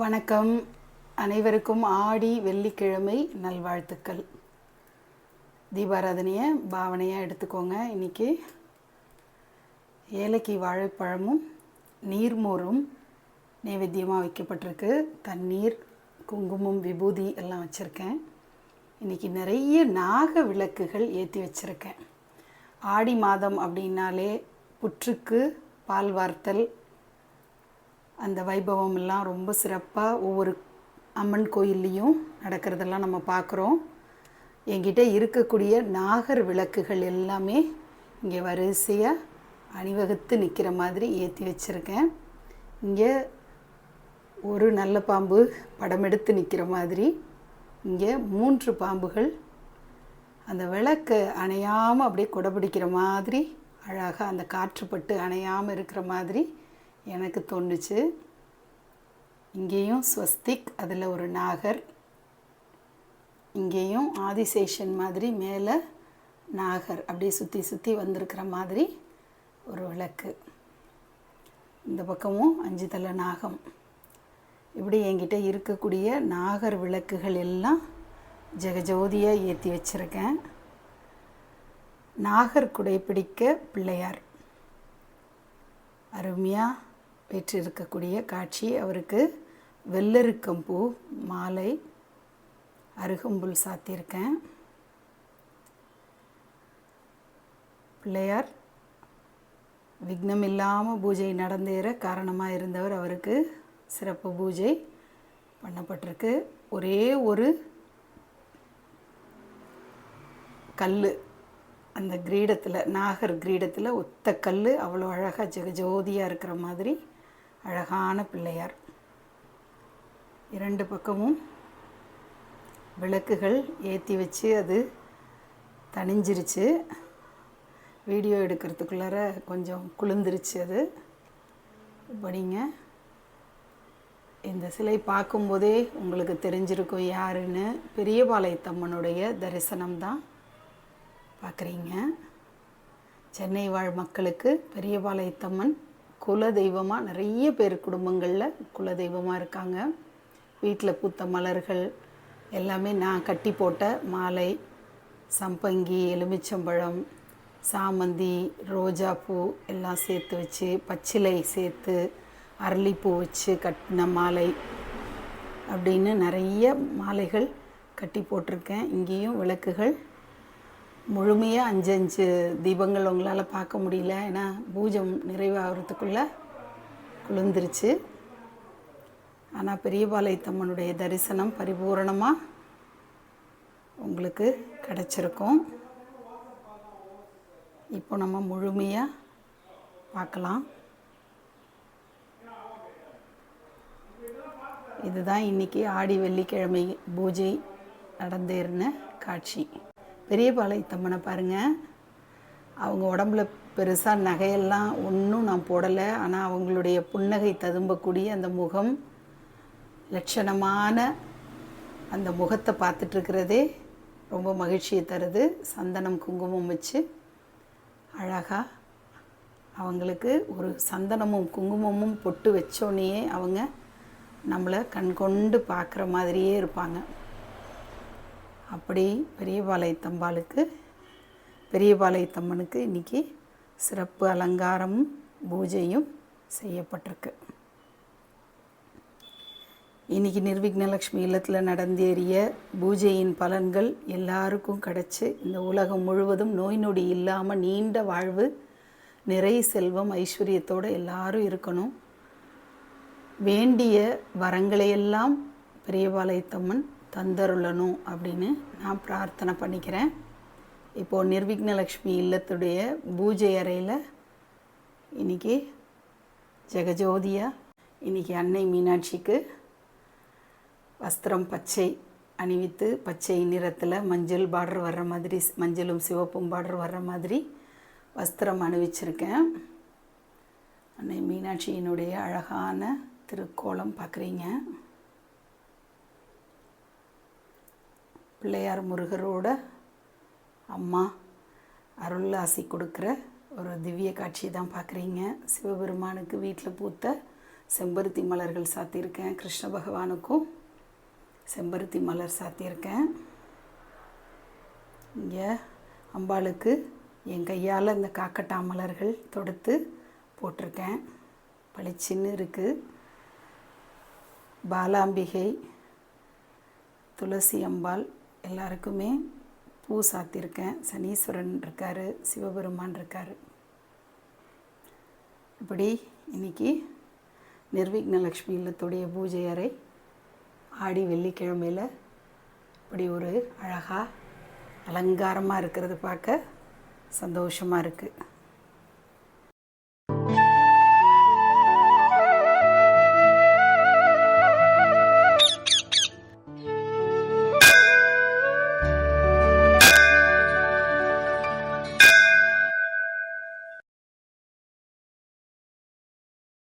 வணக்கம். அனைவருக்கும் ஆடி வெள்ளிக்கிழமை நல்வாழ்த்துக்கள். தீபாராதனையை பாவனையாக எடுத்துக்கோங்க. இன்றைக்கி ஏலக்கி வாழைப்பழமும் நீர்மோரும் நைவேத்தியமாக வைக்கப்பட்டிருக்கு. தண்ணீர் குங்குமம் விபூதி எல்லாம் வச்சுருக்கேன். இன்றைக்கி நிறைய நாக விளக்குகள் ஏற்றி வச்சுருக்கேன். ஆடி மாதம் அப்படின்னாலே புற்றுக்கு பால் வார்த்தல் அந்த வைபவம் எல்லாம் ரொம்ப சிறப்பாக ஒவ்வொரு அம்மன் கோயில்லையும் நடக்கிறதெல்லாம் நம்ம பார்க்குறோம் என்கிட்ட இருக்கக்கூடிய நாகர் விளக்குகள் எல்லாமே இங்கே வரிசையாக அணிவகுத்து நிற்கிற மாதிரி ஏற்றி வச்சுருக்கேன். இங்கே ஒரு நல்ல பாம்பு படம் எடுத்து நிற்கிற மாதிரி இங்கே மூன்று பாம்புகள். அந்த விளக்கு அணையாமல் அப்படியே குடபிடிக்கிற மாதிரி அழகாக அந்த காற்றுப்பட்டு அணையாமல் இருக்கிற மாதிரி எனக்கு தோணுச்சு. இங்கேயும் ஸ்வஸ்திக் அதில் ஒரு நாகர். இங்கேயும் ஆதிசேஷன் மாதிரி மேலே நாகர் அப்படியே சுற்றி சுற்றி வந்திருக்கிற மாதிரி ஒரு விளக்கு. இந்த பக்கமும் அஞ்சு தலை நாகம். இப்படி என்கிட்ட இருக்கக்கூடிய நாகர் விளக்குகள் எல்லாம் ஜெகஜோதியாக ஏற்றி வச்சுருக்கேன். நாகர் குடைப்பிடிக்க பிள்ளையார். அருமையாக பெற்றிருக்கக்கூடிய காட்சி அவருக்கு வெள்ளருக்கம்பூ மாலை அருகம்புல் சாத்தியிருக்கேன். பிள்ளையார் விக்னம் இல்லாமல் பூஜை நடந்தேற காரணமாக இருந்தவர் அவருக்கு சிறப்பு பூஜை பண்ணப்பட்டிருக்கு. ஒரே ஒரு கல் அந்த கிரீடத்தில் நாகர் கிரீடத்தில் ஒத்த கல் அவ்வளோ அழகாக ஜெகஜோதியாக இருக்கிற மாதிரி அழகான பிள்ளையார். இரண்டு பக்கமும் விளக்குகள் ஏற்றி வச்சு அது தணிஞ்சிருச்சு. வீடியோ எடுக்கிறதுக்குள்ளார கொஞ்சம் குளிர்ந்துருச்சு அது. படிங்க. இந்த சிலை பார்க்கும்போதே உங்களுக்கு தெரிஞ்சிருக்கும் யாருன்னு பெரியபாளையத்தம்மனுடைய தரிசனம் தான் பார்க்குறீங்க. சென்னை வாழ் மக்களுக்கு பெரியபாளையத்தம்மன் குல தெய்வமாக நிறைய பேர் குடும்பங்களில் குல தெய்வமாக இருக்காங்க. வீட்டில் பூத்த மலர்கள் எல்லாமே நான் கட்டி போட்ட மாலை சம்பங்கி எலுமிச்சம்பழம் சாமந்தி ரோஜாப்பூ எல்லாம் சேர்த்து வச்சு பச்சிலை சேர்த்து அரளிப்பூ வச்சு கட்டின மாலை அப்படின்னு நிறைய மாலைகள் கட்டி போட்டிருக்கேன். இங்கேயும் விளக்குகள் முழுமையாக அஞ்சு அஞ்சு தீபங்கள் உங்களால் பார்க்க முடியல. ஏன்னா பூஜை நிறைவாகிறதுக்குள்ளே குளிர்ந்துருச்சு. ஆனால் பெரியபாளையத்தம்மனுடைய தரிசனம் பரிபூரணமாக உங்களுக்கு கிடச்சிருக்கும். இப்போ நம்ம முழுமையாக பார்க்கலாம். இதுதான் இன்றைக்கி ஆடி வெள்ளிக்கிழமை பூஜை நடந்தேறின காட்சி. பெரியபாளையத்தம்மனை பாருங்கள் அவங்க உடம்புல பெருசாக நகையெல்லாம் ஒன்றும் நான் போடலை. ஆனால் அவங்களுடைய புன்னகை ததும்பக்கூடிய அந்த முகம் லட்சணமான அந்த முகத்தை பார்த்துட்ருக்கிறதே ரொம்ப மகிழ்ச்சியை தருது. சந்தனம் குங்குமம் வச்சு அழகாக அவங்களுக்கு ஒரு சந்தனமும் குங்குமமும் பொட்டு வச்சோன்னே அவங்க நம்மளை கண்கொண்டு பார்க்குற மாதிரியே இருப்பாங்க. அப்படி பெரியபாளையத்தம்பாளுக்கு பெரியபாளையத்தம்மனுக்கு இன்றைக்கி சிறப்பு அலங்காரமும் பூஜையும் செய்யப்பட்டிருக்கு. இன்றைக்கி நிர்விக்னலக்ஷ்மி இல்லத்தில் நடந்தேறிய பூஜையின் பலன்கள் எல்லாருக்கும் கிடச்சி இந்த உலகம் முழுவதும் நோய் நொடி இல்லாமல் நீண்ட வாழ்வு நிறை செல்வம் ஐஸ்வர்யத்தோடு எல்லாரும் இருக்கணும். வேண்டிய வரங்களையெல்லாம் பெரியபாளையத்தம்மன் தந்தருளணும் அப்படின்னு நான் பிரார்த்தனை பண்ணிக்கிறேன். இப்போது நிர்விக்னலக்ஷ்மி இல்லத்துடைய பூஜை அறையில் இன்றைக்கி ஜெகஜோதியாக இன்றைக்கி அன்னை மீனாட்சிக்கு வஸ்திரம் பச்சை அணிவித்து பச்சை நிறத்தில் மஞ்சள் பார்டர் வர்ற மாதிரி மஞ்சளும் சிவப்பும் பார்டர் வர்ற மாதிரி வஸ்திரம் அணிவிச்சிருக்கேன். அன்னை மீனாட்சியினுடைய அழகான திருக்கோலம் பார்க்குறீங்க பிள்ளையார் முருகரோட அம்மா அருள் ஆசி கொடுக்குற ஒரு திவ்ய காட்சி தான் பார்க்குறீங்க. சிவபெருமானுக்கு வீட்டில் பூத்த செம்பருத்தி மலர்கள் சாத்தியிருக்கேன். கிருஷ்ண பகவானுக்கும் செம்பருத்தி மலர் சாத்தியிருக்கேன். இங்கே அம்பாளுக்கு என் கையால் இந்த காக்கட்டா மலர்கள் தொடுத்து போட்டிருக்கேன். பளிச்சின்னு இருக்குது பாலாம்பிகை துளசி அம்பாள் எல்லாருக்குமே பூ சாத்தியிருக்கேன் சனீஸ்வரன் இருக்கார் சிவபெருமான் இருக்கார். இப்படி இன்னைக்கு நிர்விக்னலக்ஷ்மி இல்லத்துடைய பூஜை அறை ஆடி வெள்ளிக்கிழமையில் இப்படி ஒரு அழகாக அலங்காரமாக இருக்கிறது பார்க்க சந்தோஷமாக இருக்குது